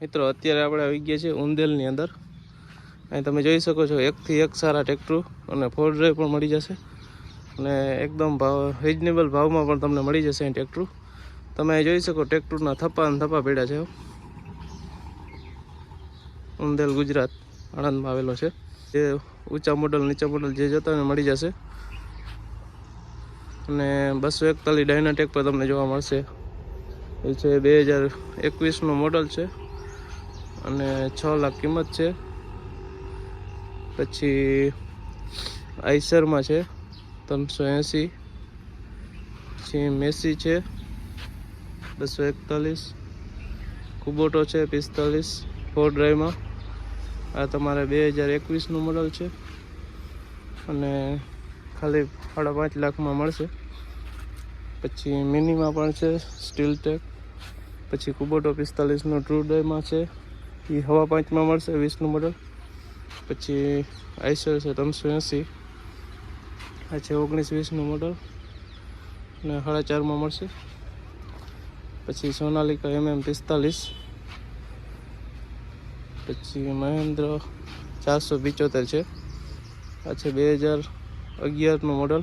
મિત્રો, અત્યારે આપણે આવી ગયા છીએ ઉંદેલની અંદર. અહીં તમે જોઈ શકો છો, એકથી એક સારા ટ્રેક્ટરો અને ફોર ડ્રાઈવ પણ મળી જશે. અને એકદમ ભાવ રિઝનેબલ ભાવમાં પણ તમને મળી જશે અહીં ટ્રેક્ટર તમે જોઈ શકો ટ્રેક્ટરના થપ્પા અને થપ્પા પીડા છે ઉંદેલ ગુજરાત, આણંદમાં આવેલો છે. જે ઊંચા મોડલ નીચા મોડલ જે જતા મળી જશે. અને બસો એકતાલીસ ડાયનાટેક પર તમને જોવા મળશે. એ છે બે હજાર એકવીસનું મોડલ છે. અને છ લાખ કિંમત છે. પછી આઈસરમાં છે, ત્રણસો એંસી. પછી મેસી છે, બસો એકતાલીસ. કુબોટો છે, પિસ્તાલીસ. ફોર ડ્રાઈવમાં. આ તમારે બે હજાર એકવીસનું મોડલ છે. અને ખાલી સાડા પાંચ લાખમાં મળશે. પછી મિનીમાં પણ છે, સ્ટીલ ટેક. પછી કુબોટો પિસ્તાલીસનું ટ્રુ ડ્રાઈવમાં છે. એ હવા પાંચમાં મળશે, વીસનું મોડલ પછી આઈસર છે ત્રણસો એંસી. આ છે ઓગણીસ, વીસનું મોડલ અને સાડા ચારમાં મળશે. પછી સોનાલિકા એમ એમ પિસ્તાલીસ. પછી મહેન્દ્ર ચારસો પિચોતેર છે. આ છે બે હજાર અગિયારનું મોડલ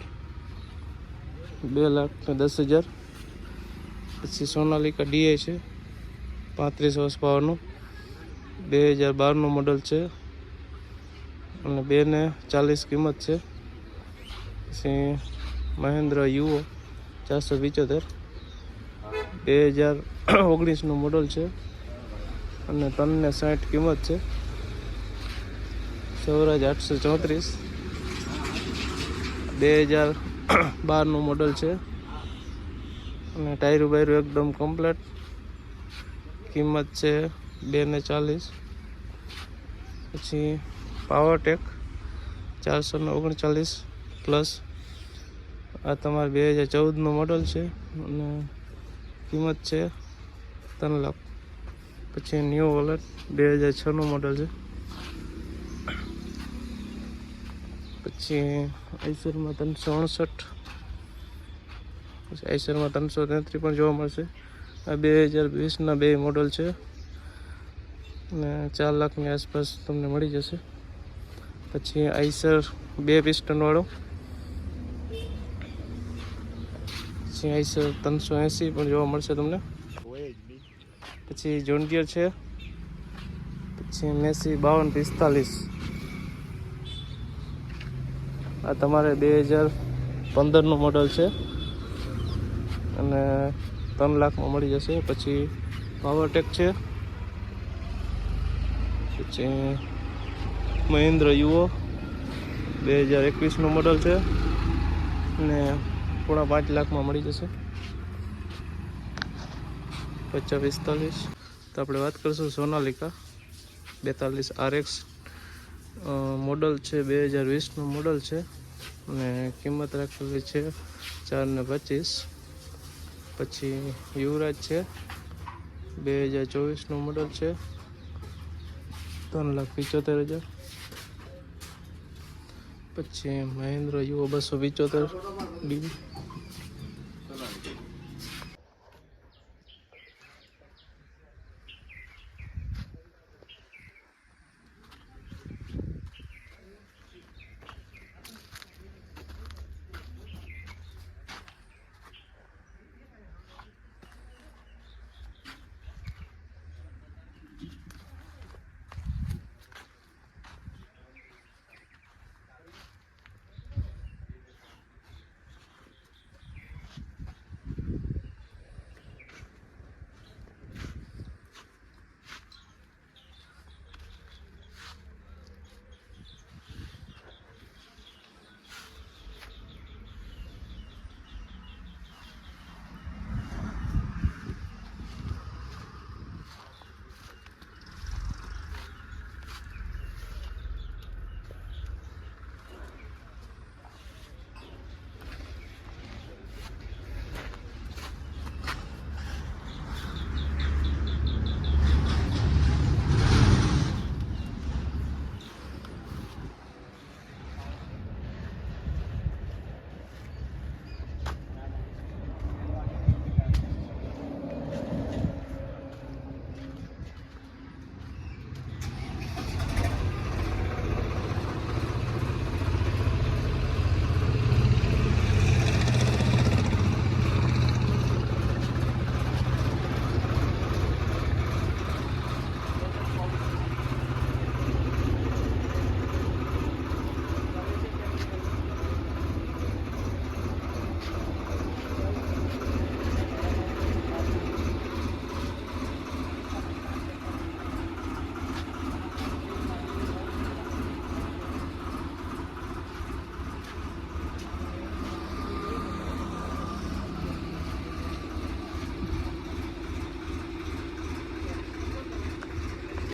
બે લાખ ને દસ હજાર. પછી સોનાલિકા ડીએ છે. પાંત્રીસ વર્ષ પાવરનું બે હજાર બારનું મોડલ છે. અને બેને ચાલીસ કિંમત છે. પછી મહેન્દ્ર યુઓ ચારસો પિંચોતેર. બે હજાર ઓગણીસનું મોડલ છે. અને ત્રણને સાઠ કિંમત છે. સૌરાજ આઠસો ચોત્રીસ. બે હજાર બારનું મોડલ છે. અને ટાયરું બાયરું એકદમ કમ્પ્લેટ કિંમત છે બે ને ચાલીસ. પછી પાવરટેક ચારસો ને ઓગણચાલીસ પ્લસ આ તમારે બે હજાર ચૌદનું મોડલ છે અને કિંમત છે ત્રણ લાખ. પછી ન્યૂ વોલેટ બે હજાર છનું મોડલ છે. પછી આઈસરમાં ત્રણસો અડસઠ. પછી આઈસરમાં ત્રણસો તેત્રીસ પણ જોવા મળશે. આ બે હજાર વીસના બે મોડલ છે. અને ચાર લાખની આસપાસ તમને મળી જશે. પછી આઈસર બે પિસ્ટનવાળો. પછી આઈસર ત્રણસો એંસી પણ જોવા મળશે તમને. પછી જોન્ડિયર છે. પછી મેસી બાવન પિસ્તાલીસ. આ તમારે બે હજાર પંદરનું મોડલ છે. અને ત્રણ લાખમાં મળી જશે. પછી પાવરટેક છે. પછી મહિન્દ્ર યુઓ બે હજાર એકવીસનું મોડલ છે. અને પોણા પાંચ લાખમાં મળી જશે. પચાસ પિસ્તાલીસ તો આપણે વાત કરીશું સોનાલિકા. બેતાલીસ આરએક્સ મોડલ છે, બે હજાર વીસનું મોડલ છે. અને કિંમત રાખેલી છે ચાર ને પચીસ. પછી યુવરાજ છે, બે હજાર ચોવીસનું મોડલ છે. ત્રણ લાખ પિચોતેર હજાર. પછી મહેન્દ્ર યુવો બસો પિચોતેર ડી